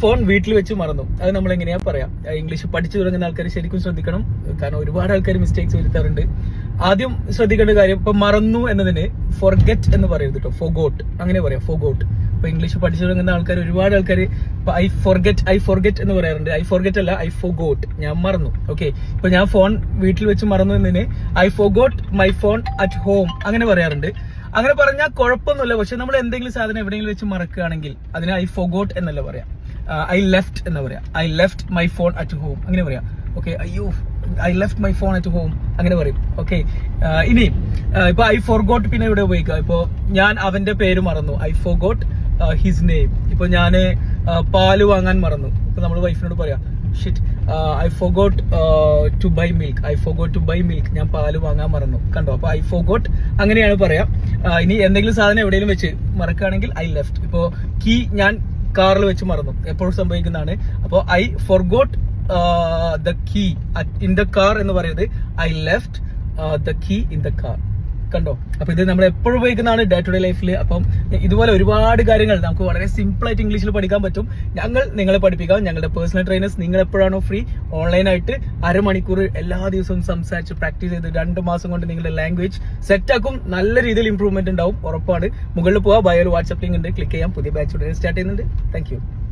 Phone വീട്ടിൽ വെച്ച് മറന്നു. അത് നമ്മൾ എങ്ങനെയാ പറയാം ഇംഗ്ലീഷ് പഠിച്ചു തുടങ്ങുന്ന ആൾക്കാർ ശരിക്കും ശ്രദ്ധിക്കണം. കാരണം ഒരുപാട് ആൾക്കാർ മിസ്റ്റേക്സ് വരുത്താറുണ്ട്. ആദ്യം ശ്രദ്ധിക്കേണ്ട കാര്യം ഇപ്പൊ മറന്നു എന്നതിന് ഫോർഗെറ്റ് എന്ന് പറയരുത് കേട്ടോ ഫോഗോട്ട് അങ്ങനെ പറയാം ഫോഗോട്ട് ഇപ്പൊ ഇംഗ്ലീഷ് പഠിച്ചു തുടങ്ങുന്ന ആൾക്കാർ ഒരുപാട് ആൾക്കാർ ഐ ഫോർഗെറ്റ് ഐ ഫോർഗെറ്റ് എന്ന് പറയാറുണ്ട്. ഐ ഫോർഗെറ്റ് അല്ല ഐ ഫോഗോട്ട് ഞാൻ മറന്നു. ഓക്കെ ഇപ്പൊ ഞാൻ ഫോൺ വീട്ടിൽ വെച്ച് മറന്നു എന്നതിന് I forgot my phone at home അങ്ങനെ പറയാറുണ്ട്. അങ്ങനെ പറഞ്ഞാൽ കുഴപ്പമൊന്നുമില്ല. പക്ഷെ നമ്മൾ എന്തെങ്കിലും സാധനം എവിടെയെങ്കിലും വെച്ച് മറക്കുകയാണെങ്കിൽ അതിന് ഐ ഫോഗോട്ട് എന്നല്ല പറയാം. ഐ ലെഫ്റ്റ് എന്ന് പറയാം. I left my phone at home അങ്ങനെ പറയാം. ഓക്കെ അയ്യോ I left my phone at home അങ്ങനെ പറയും. ഓക്കെ ഇനി ഇപ്പൊ ഐ ഫോർഗോട്ട് പിന്നെ ഇവിടെ ഉപയോഗിക്കാം ഇപ്പൊ ഞാൻ അവന്റെ പേര് മറന്നു. ഐ ഫോർഗോട്ട് ഹിസ് നെയിം ഇപ്പൊ ഞാൻ പാൽ വാങ്ങാൻ മറന്നു. ഇപ്പൊ നമ്മൾ വൈഫിനോട് പറയാം shit I forgot to buy milk I forgot to buy milk ഞാൻ പാൽ വാങ്ങാൻ മറന്നു. കണ്ടോ? അപ്പൊ ഐ ഫോഗോട്ട് അങ്ങനെയാണ് പറയാം. ഇനി എന്തെങ്കിലും സാധനം എവിടെയെങ്കിലും വെച്ച് മറക്കുകയാണെങ്കിൽ ഐ ലെഫ്റ്റ് ഇപ്പോ കീ ഞാൻ കാറിൽ വെച്ച് മറന്നു. എപ്പോഴും സംഭവിക്കുന്നതാണ്. അപ്പോൾ I forgot the key in the car എന്ന് പറയുന്നത് I left the key in the car കണ്ടോ? അപ്പൊ ഇത് നമ്മൾ എപ്പോഴും ഉപയോഗിക്കുന്നതാണ് ഡേ ടു ഡേ ലൈഫിൽ അപ്പം ഇതുപോലെ ഒരുപാട് കാര്യങ്ങൾ നമുക്ക് വളരെ സിമ്പിൾ ആയിട്ട് ഇംഗ്ലീഷിൽ പഠിക്കാൻ പറ്റും. ഞങ്ങൾ നിങ്ങളെ പഠിപ്പിക്കാം. ഞങ്ങളുടെ പേഴ്സണൽ ട്രെയിനേഴ്സ് നിങ്ങൾ എപ്പോഴാണോ ഫ്രീ ഓൺലൈനായിട്ട് അരമണിക്കൂർ എല്ലാ ദിവസവും സംസാരിച്ച് പ്രാക്ടീസ് ചെയ്ത് രണ്ട് മാസം കൊണ്ട് നിങ്ങളുടെ ലാംഗ്വേജ് സെറ്റ് സെറ്റാക്കും നല്ല രീതിയിൽ ഇംപ്രൂവ്മെന്റ് ഉണ്ടാവും. ഉറപ്പാണ്. മുകളിൽ പോവാ. ബയോ വാട്സ്ആപ്പ് ലിങ്ക് ഉണ്ട്. ക്ലിക്ക് ചെയ്യാം. പുതിയ ബാച്ച് ഉടനെ സ്റ്റാർട്ട് ചെയ്യുന്നുണ്ട്. താങ്ക്